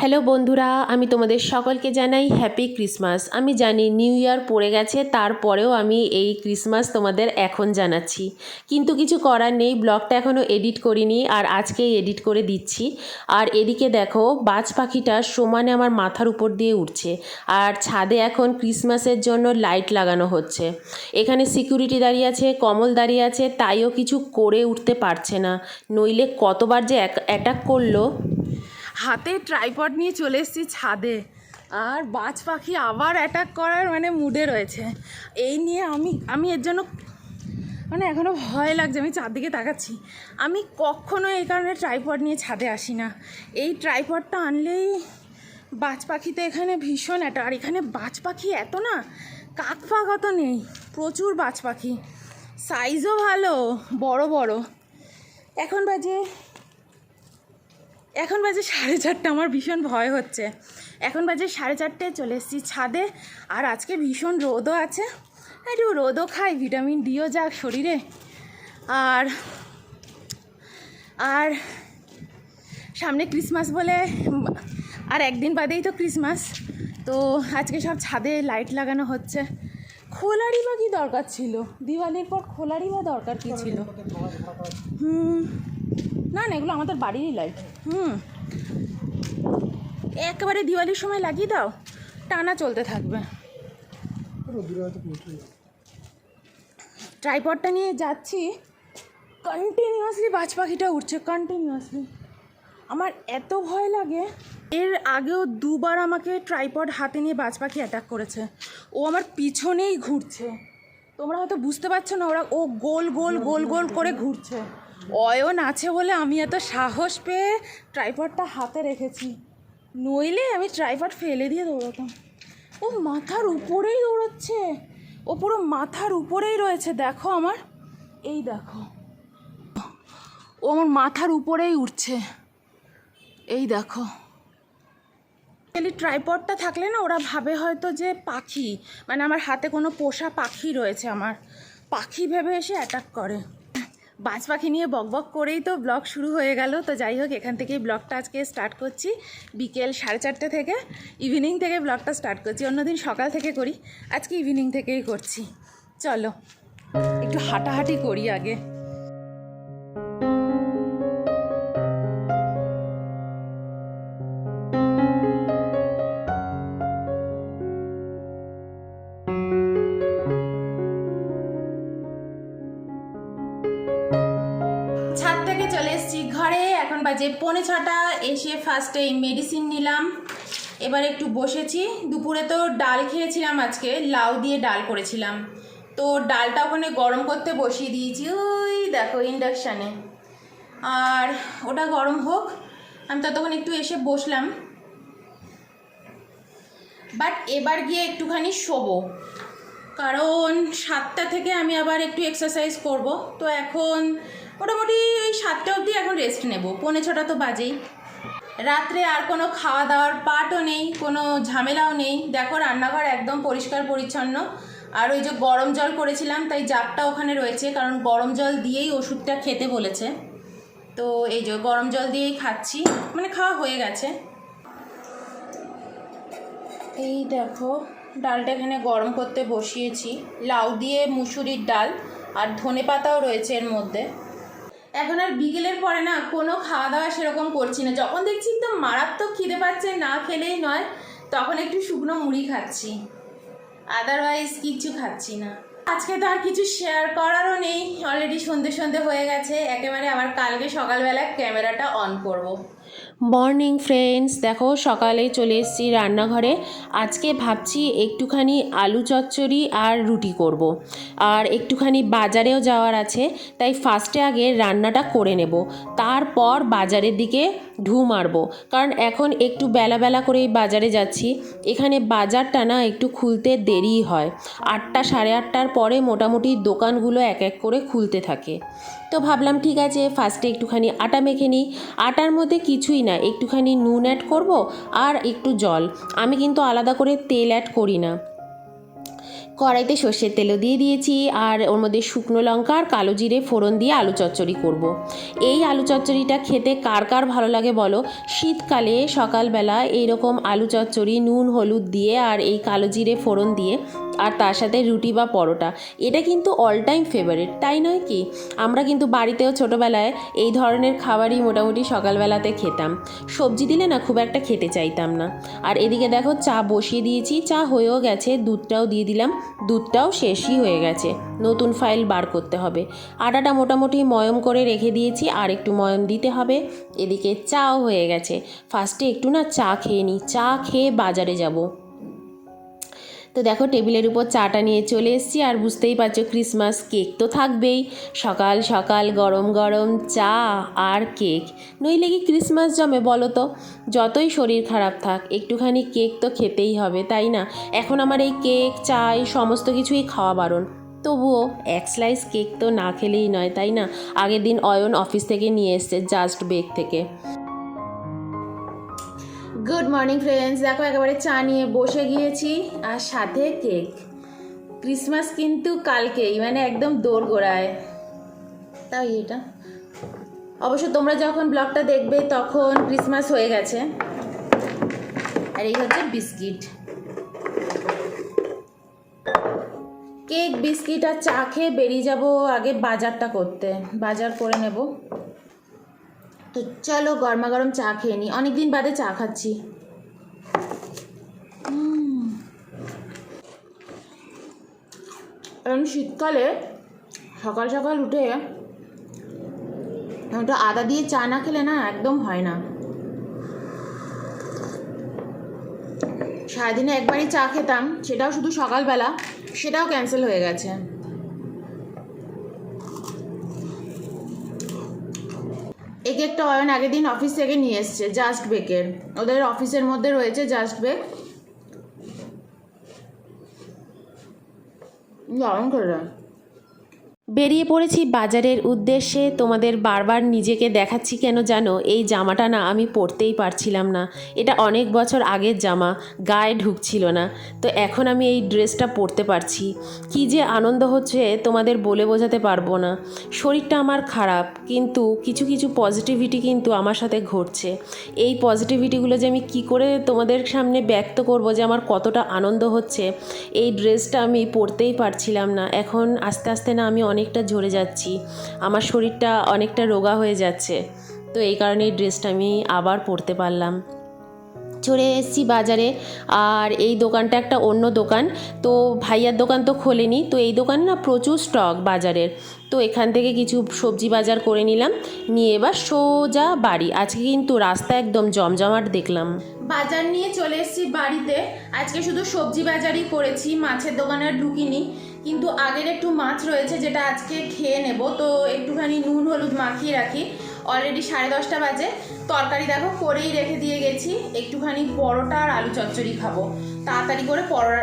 Hello বন্ধুরা, আমি তোমাদের সকলকে জানাই হ্যাপি ক্রিসমাস আমি জানি নিউ ইয়ার পড়ে গেছে, তারপরেও আমি এই ক্রিসমাস তোমাদের এখন জানাচ্ছি। কিন্তু কিছু করার নেই, ব্লগটা এখনও এডিট করিনি আর আজকেই এডিট করে দিচ্ছি। আর এদিকে দেখো, বাজ পাখিটা সমানে আমার মাথার উপর দিয়ে উঠছে আর ছাদে এখন ক্রিসমাসের জন্য লাইট লাগানো হচ্ছে। এখানে সিকিউরিটি দাঁড়িয়ে আছে, কমল দাঁড়িয়ে আছে, তাইও কিছু করে উঠতে পারছে না। নইলে কতবার যে অ্যাটাক করল। হাতে ট্রাইপড নিয়ে চলে এসেছি ছাদে। আর বাজ পাখি আবার অ্যাটাক করার মানে মুডে রয়েছে। এই নিয়ে আমি আমি এর জন্য মানে এখনও ভয় লাগছে, আমি চারদিকে তাকাচ্ছি। আমি কখনো এই কারণে ট্রাইপড নিয়ে ছাদে আসি না। এই ট্রাইপডটা আনলেই বাজ পাখিতে এখানে ভীষণ অ্যাটাক আর এখানে বাজ পাখি এত না, কাক ফাক অত নেই, প্রচুর বাজ পাখি। সাইজও ভালো, বড় বড়। এখন বাজে এখন বাজে সাড়ে চারটে আমার ভীষণ ভয় হচ্ছে। এখন বাজে সাড়ে চারটেয় চলে এসেছি ছাদে। আর আজকে ভীষণ রোদও আছে। একটু রোদও খাই ভিটামিন ডিও যাক শরীরে। আর আর সামনে ক্রিসমাস বলে আর একদিন বাদেই তো ক্রিসমাস। তো আজকে সব ছাদে লাইট লাগানো হচ্ছে। খোলারই বা কি দরকার ছিল? দিওয়ালির পর খোলারই বা দরকার কী ছিল? হুম। না না, এগুলো আমাদের বাড়িরই লাইট হুম। একেবারে দিওয়ালির সময় লাগিয়ে দাও, টানা চলতে থাকবে। ট্রাইপডটা নিয়ে যাচ্ছি কন্টিনিউয়াসলি বাজ পাখিটা উঠছে কন্টিনিউয়াসলি আমার এত ভয় লাগে। এর আগেও দুবার আমাকে ট্রাইপড হাতে নিয়ে বাজ পাখি অ্যাটাক করেছে। ও আমার পিছনেই ঘুরছে। তোমরা হয়তো বুঝতে পারছ না, ওরা ও গোল গোল গোল গোল করে ঘুরছে। অয়ন আছে বলে আমি এত সাহস পেয়ে ট্রাইপডটা হাতে রেখেছি। নইলে আমি ট্রাইপড ফেলে দিয়ে দৌড়াতাম। ও মাথার উপরেই দৌড়াচ্ছে। ও পুরো মাথার উপরেই রয়েছে। দেখো আমার। এই দেখো। ও আমার মাথার উপরেই উঠছে। এই দেখো। খালি ট্রাইপডটা থাকলে না ওরা ভাবে হয়তো যে পাখি। মানে আমার হাতে কোনো পোষা পাখি রয়েছে আমার। পাখি ভেবে এসে অ্যাটাক করে। বাজ পাখি নিয়ে বক বক করেই তো ব্লগ শুরু হয়ে গেল। তো যাই হোক, এখান থেকেই ব্লগটা আজকে স্টার্ট করছি। বিকেল সাড়ে চারটে থেকে ইভিনিং থেকে ব্লগটা স্টার্ট করছি। অন্যদিন সকাল থেকে করি, আজকে ইভিনিং থেকেই করছি। চলো, একটু হাঁটাহাঁটি করি আগে। বাজে পৌনে ছটা এসে ফার্স্টে মেডিসিন নিলাম। এবার একটু বসেছি। দুপুরে তো ডাল খেয়েছিলাম আজকে, লাউ দিয়ে ডাল করেছিলাম। তো ডালটা ওখানে গরম করতে বসিয়ে দিয়েছি। ওই দেখো ইন্ডাকশানে আর ওটা গরম হোক, আমি ততক্ষণ একটু এসে বসলাম। বাট এবার গিয়ে একটুখানি শোবো। কারণ সাতটা থেকে আমি আবার একটু এক্সারসাইজ করব। তো এখন মোটামুটি ওই সাতটা অবধি এখন রেস্ট নেব। পৌনে ছটা তো বাজেই। রাত্রে আর কোনো খাওয়া দাওয়ার পাটও নেই, কোনো ঝামেলাও নেই। দেখো রান্নাঘর একদম পরিষ্কার পরিচ্ছন্ন। আর ওই যে গরম জল করেছিলাম, তাই জাপটা ওখানে রয়েছে, কারণ গরম জল দিয়েই ওষুধটা খেতে বলেছে। তো এই যে গরম জল দিয়েই খাচ্ছি মানে খাওয়া হয়ে গেছে। এই দেখো, ডালটা এখানে গরম করতে বসিয়েছি। লাউ দিয়ে মুসুরির ডাল, আর ধনে পাতাও রয়েছে এর মধ্যে। এখন আর বিকেলের পরে না কোনো খাওয়া দাওয়া সেরকম করছি না। যখন দেখছি একদম মারাত্মক খিদে পাচ্ছে না খেলেই নয়, তখন একটু শুকনো মুড়ি খাচ্ছি। আদারওয়াইজ কিচ্ছু খাচ্ছি না। আজকে তো আর কিছু শেয়ার করারও নেই। অলরেডি সন্ধে সন্ধে হয়ে গেছে। একেবারে আবার কালকে সকালবেলা ক্যামেরাটা অন করব। মর্নিং ফ্রেন্ডস, দেখো সকালে চলে এসেছি রান্নাঘরে আজকে ভাবছি একটুখানি আলু চচ্চড়ি আর রুটি করব। আর একটুখানি বাজারেও যাওয়ার আছে, তাই ফার্স্টে আগে রান্নাটা করে নেব তারপর বাজারের দিকে ঢু মারবো। কারণ এখন একটু বেলা বেলা করেই বাজারে যাচ্ছি। এখানে বাজারটা না একটু খুলতে দেরি হয়। আটটা সাড়ে আটটার পরে মোটামুটি দোকানগুলো এক এক করে খুলতে থাকে। তো ভাবলাম ঠিক আছে ফার্স্টে একটুখানি আটা মেখে নিই। আটার মধ্যে কিছুই না, একটুখানি নুন অ্যাড করব আর একটু জল। আমি কিন্তু আলাদা করে তেল অ্যাড করি না। কড়াইতে সর্ষের তেলও দিয়ে দিয়েছি আর ওর মধ্যে শুকনো লঙ্কা আর কালো জিরে ফোড়ন দিয়ে আলু চচ্চড়ি করব। এই আলু চচ্চড়িটা খেতে কার কার ভালো লাগে বলো শীতকালে সকালবেলা এইরকম আলু চচ্চড়ি, নুন, হলুদ দিয়ে আর এই কালো জিরে ফোড়ন দিয়ে আর তার সাথে রুটি বা পরোটা। এটা কিন্তু অল টাইম ফেভারিট তাই নয় কি? আমরা কিন্তু বাড়িতেও ছোটোবেলায় এই ধরনের খাবারই মোটামুটি সকালবেলাতে খেতাম। সবজি দিলে না খুব একটা খেতে চাইতাম না। আর এদিকে দেখো, চা বসিয়ে দিয়েছি, চা হয়েও গেছে, দুধটাও দিয়ে দিলাম, দুধটাও শেষই হয়ে গেছে। নতুন ফাইল বার করতে হবে। আটাটা মোটামুটি ময়ম করে রেখে দিয়েছি, আর একটু ময়ম দিতে হবে। এদিকে চাও হয়ে গেছে। ফার্স্টে একটু না চা খেয়ে নিই চা খেয়ে বাজারে যাব। তো দেখো টেবিলের উপর চাটা নিয়ে চলে এসেছি আর বুঝতেই পারছ ক্রিসমাস কেক তো থাকবেই। সকাল সকাল, গরম গরম চা আর কেক। নইলে কি ক্রিসমাস জমে বলো তো? যতই শরীর খারাপ থাক, একটুখানি কেক তো খেতেই হবে, তাই না? এখন আমার এই কেক চা এই সমস্ত কিছুই খাওয়া বারণ। তবুও এক স্লাইস কেক তো না খেলেই নয়, তাই না? আগের দিন অয়ন অফিস থেকে নিয়ে এসছে জাস্ট বেক থেকে। গুড মর্নিং ফ্রেন্ডস দেখো, একেবারে চা নিয়ে বসে গিয়েছি আর সাথে কেক। ক্রিসমাস কিন্তু কালকেই মানে একদম দৌড় গোড়ায় তাই এটা। অবশ্য তোমরা যখন ব্লগটা দেখবে তখন ক্রিসমাস হয়ে গেছে। আর এই হচ্ছে বিস্কিট। কেক, বিস্কিট আর চা খেয়ে বেরিয়ে যাব আগে বাজারটা করতে। বাজার করে নেব। তো চলো গরমা গরম চা খেয়ে নিই অনেকদিন বাদে চা খাচ্ছি। এরম শীতকালে সকাল সকাল উঠে ওটা আদা দিয়ে চা না খেলে না একদম হয় না। সারাদিনে একবারই চা খেতাম, সেটাও শুধু সকালবেলা, সেটাও ক্যান্সেল হয়ে গেছে। কেকটা অয়ন আগের দিন অফিস থেকে নিয়ে এসছে জাস্ট বেকের ওদের অফিসের মধ্যে রয়েছে জাস্ট বেক দারুণ করে বেরিয়ে পড়েছি বাজারের উদ্দেশ্যে। তোমাদের বারবার নিজেকে দেখাচ্ছি কেন জানো? এই জামাটা না আমি পরতেই পারছিলাম না। এটা অনেক বছর আগের জামা, গায়ে ঢুকছিল না। তো এখন আমি এই ড্রেসটা পরতে পারছি। কি যে আনন্দ হচ্ছে তোমাদের বলে বোঝাতে পারব না। শরীরটা আমার খারাপ, কিন্তু কিছু কিছু পজিটিভিটি কিন্তু আমার সাথে ঘটছে। এই পজিটিভিটিগুলো যে আমি কি করে তোমাদের সামনে ব্যক্ত করব যে আমার কতটা আনন্দ হচ্ছে, এই ড্রেসটা আমি পরতেই পারছিলাম না। এখন আস্তে আস্তে না আমি অনেকটা ঝরে যাচ্ছি। আমার শরীরটা অনেকটা রোগা হয়ে যাচ্ছে। তো এই কারণে এই ড্রেসটা আমি আবার পরতে পারলাম। চলে এসেছি বাজারে। আর এই দোকানটা একটা অন্য দোকান। তো ভাইয়ার দোকান তো খোলেনি। তো এই দোকানে না প্রচুর স্টক বাজারের। তো এখান থেকে কিছু সবজি বাজার করে নিলাম। নিয়ে এবার সোজা বাড়ি। আজকে কিন্তু রাস্তা একদম জমজমাট দেখলাম। বাজার নিয়ে চলে এসেছি বাড়িতে। আজকে শুধু সবজি বাজারই করেছি। মাছের দোকানে ঢুকিনি। কিন্তু আগের একটু মাছ রয়েছে যেটা আজকে খেয়ে নেব। তো একটুখানি নুন, হলুদ মাখিয়ে রাখি। অলরেডি সাড়ে দশটা বাজে। তরকারি দেখো করেই রেখে দিয়ে গেছি। একটুখানি পরোটা আর আলু চচ্চড়ি খাব। তাড়াতাড়ি করে পরোটা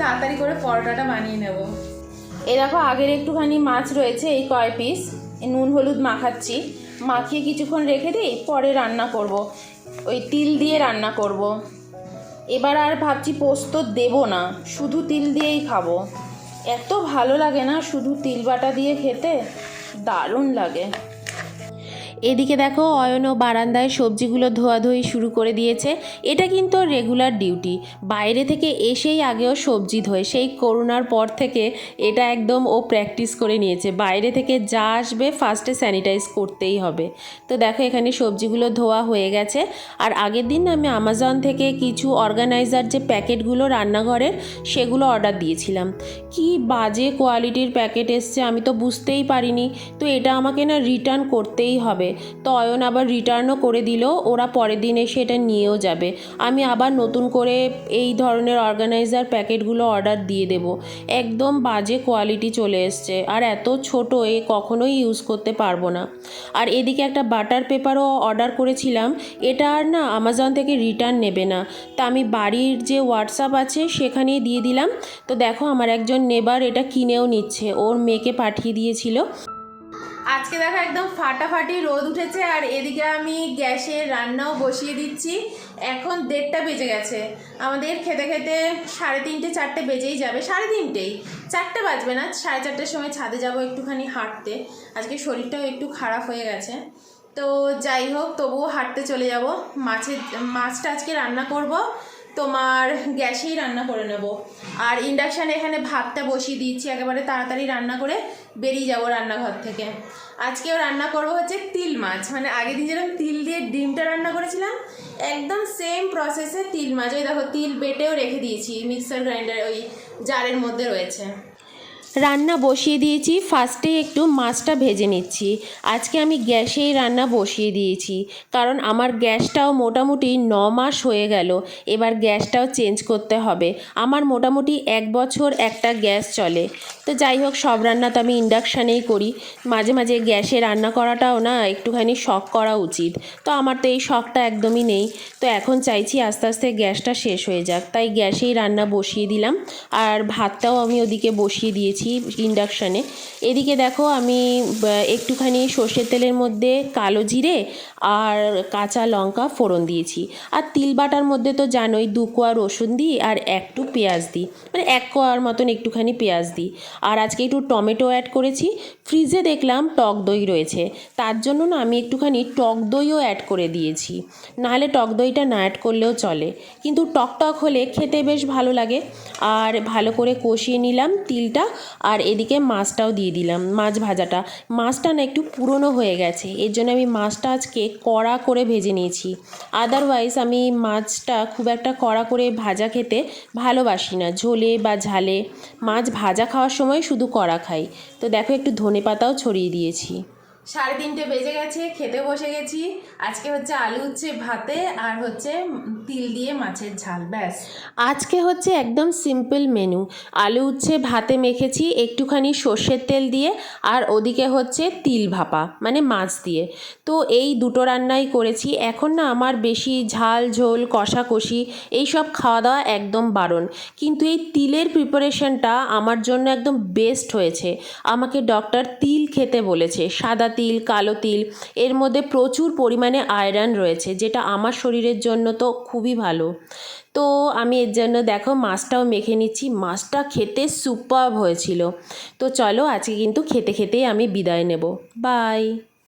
তাড়াতাড়ি করে পরোটাটা বানিয়ে নেব। এ দেখো আগের একটুখানি মাছ রয়েছে এই কয় পিস নুন, হলুদ মাখাচ্ছি। মাখিয়ে কিছুক্ষণ রেখে দিই, পরে রান্না করব। ওই তিল দিয়ে রান্না করব। এবার আর ভাবছি পোস্ত দেব না। শুধু তিল দিয়েই খাব। এত ভালো লাগে না শুধু তিল বাটা দিয়ে খেতে? দারুণ লাগে। এদিকে দেখো অয়নও বারান্দায় সবজিগুলো ধোয়াধুয়ি শুরু করে দিয়েছে। এটা কিন্তু রেগুলার ডিউটি বাইরে থেকে এসেই আগেও সবজি ধোয়। সেই করোনার পর থেকে এটা একদম ও প্র্যাকটিস করে নিয়েছে। বাইরে থেকে যা আসবে ফার্স্টে স্যানিটাইজ করতেই হবে। তো দেখো এখানে সবজিগুলো ধোয়া হয়ে গেছে। আর আগের দিন আমি আমাজন থেকে কিছু অর্গানাইজার যে প্যাকেটগুলো রান্নাঘরের, সেগুলো অর্ডার দিয়েছিলাম। কি বাজে কোয়ালিটির প্যাকেট এসছে আমি তো বুঝতেই পারিনি। তো এটা আমাকে না রিটার্ন করতেই হবে। তো অয়ন আবার রিটার্নও করে দিল, ওরা পরের দিন এসে এটা নিয়েও যাবে। আমি আবার নতুন করে এই ধরনের অর্গানাইজার প্যাকেটগুলো অর্ডার দিয়ে দেব। একদম বাজে কোয়ালিটি চলে এসছে, আর এত ছোট এ কখনোই ইউজ করতে পারব না। আর এদিকে একটা বাটার পেপারও অর্ডার করেছিলাম, এটা আর না আমাজন থেকে রিটার্ন নেবে না। তা আমি বাড়ির যে হোয়াটসঅ্যাপ আছে সেখানেই দিয়ে দিলাম। তো দেখো আমার একজন নেবার এটা কিনেও নিচ্ছে, ওর মেয়েকে পাঠিয়ে দিয়েছিল। আজকে দেখো একদম ফাটাফাটি রোদ উঠেছে আর এদিকে আমি গ্যাসে রান্নাও বসিয়ে দিচ্ছি। এখন দেড়টা বেজে গেছে। আমাদের খেতে খেতে সাড়ে তিনটে, চারটে বেজেই যাবে। সাড়ে তিনটেই। চারটে বাজবে না, সাড়ে চারটের সময় ছাদে যাব একটুখানি হাঁটতে। আজকে শরীরটাও একটু খারাপ হয়ে গেছে। তো যাই হোক, তবুও হাঁটতে চলে যাব। মাছের, মাছটা আজকে রান্না করব। তোমার গ্যাসেই রান্না করে নেব। আর ইন্ডাকশানে এখানে ভাতটা বসিয়ে দিচ্ছি, একেবারে তাড়াতাড়ি রান্না করে বেরিয়ে যাব রান্নাঘর থেকে। আজকেও রান্না করব হচ্ছে তিল মাছ। মানে আগের দিন যেরকম তিল দিয়ে ডিমটা রান্না করেছিলাম, একদম সেম প্রসেসে তিল মাছ। ওই দেখো, তিল বেটেও রেখে দিয়েছি মিক্সার গ্রাইন্ডার ওই জারের মধ্যে রয়েছে। রান্না বসিয়ে দিয়েছি। ফার্স্টে একটু মাছটা ভেজে নিচ্ছি। আজকে আমি গ্যাসেই রান্না বসিয়ে দিয়েছি। কারণ আমার গ্যাসটাও মোটামুটি ন মাস হয়ে গেল। এবার গ্যাসটাও চেঞ্জ করতে হবে। আমার মোটামুটি এক বছর একটা গ্যাস চলে। তো যাই হোক, সব রান্না তো আমি ইন্ডাকশানেই করি। মাঝে মাঝে গ্যাসে রান্না করাটাও না, একটুখানি শখ করা উচিত। তো আমার তো এই শখটা একদমই নেই। তো এখন চাইছি আস্তে আস্তে গ্যাসটা শেষ হয়ে যাক। তাই গ্যাসেই রান্না বসিয়ে দিলাম। আর ভাতটাও আমি ওদিকে বসিয়ে দিয়েছি। ইন্ডাকশানে। এদিকে দেখো আমি একটুখানি সর্ষের তেলের মধ্যে কালো জিরে আর কাঁচা লঙ্কা ফোড়ন দিয়েছি। আর তিল বাটার মধ্যে তো জানোই দু কোয়া রসুন দিই আর একটু পেঁয়াজ দিই। মানে এক কোয়ার মতন একটুখানি পেঁয়াজ দিই। আর আজকে একটু টমেটো অ্যাড করেছি। ফ্রিজে দেখলাম টক দই রয়েছে। তার জন্য না আমি একটুখানি টক দইও অ্যাড করে দিয়েছি। নাহলে টক দইটা না অ্যাড করলেও চলে। কিন্তু টক টক হলে খেতে বেশ ভালো লাগে। আর ভালো করে কষিয়ে নিলাম তিলটা। আর এদিকে মাছটাও দিয়ে দিলাম, মাছ ভাজাটা। মাছটা না একটু পুরনো হয়ে গেছে, এর জন্য আমি মাছটা আজকে কড়া করে ভেজে নিয়েছি। আদারওয়াইজ আমি মাছটা খুব একটা কড়া করে ভাজা খেতে ভালোবাসি না, ঝোলে বা ঝালে। মাছ ভাজা খাওয়ার সময় শুধু কড়া খাই। তো দেখো একটু ধনে পাতাও ছড়িয়ে দিয়েছি। সাড়ে তিনটে বেজে গেছে, খেতে বসে গেছি। আজকে হচ্ছে আলু হচ্ছে ভাতে আর হচ্ছে তিল দিয়ে মাছের ঝাল, ব্যাস। আজকে হচ্ছে একদম সিম্পল মেনু আলু উচ্ছে ভাতে মেখেছি, একটুখানি সর্ষের তেল দিয়ে আর ওদিকে হচ্ছে তিল ভাপা মানে মাছ দিয়ে। তো এই দুটো রান্নাই করেছি। এখন না আমার বেশি ঝাল, ঝোল, কষাকষি, এই সব খাওয়া দাওয়া একদম বারণ। কিন্তু এই তিলের প্রিপারেশনটা আমার জন্য একদম বেস্ট হয়েছে। আমাকে ডক্টর তিল খেতে বলেছে, সাদা তিল, কালো তিল। এর মধ্যে প্রচুর পরিমাণে আয়রন রয়েছে, যেটা আমার শরীরের জন্য তো খুবই ভালো। তো আমি এর জন্য দেখো মাছটাও মেখে নিচ্ছি। মাছটা খেতে সুপার হয়েছিল। তো চলো আজকে কিন্তু খেতে খেতেই আমি বিদায় নেব। বাই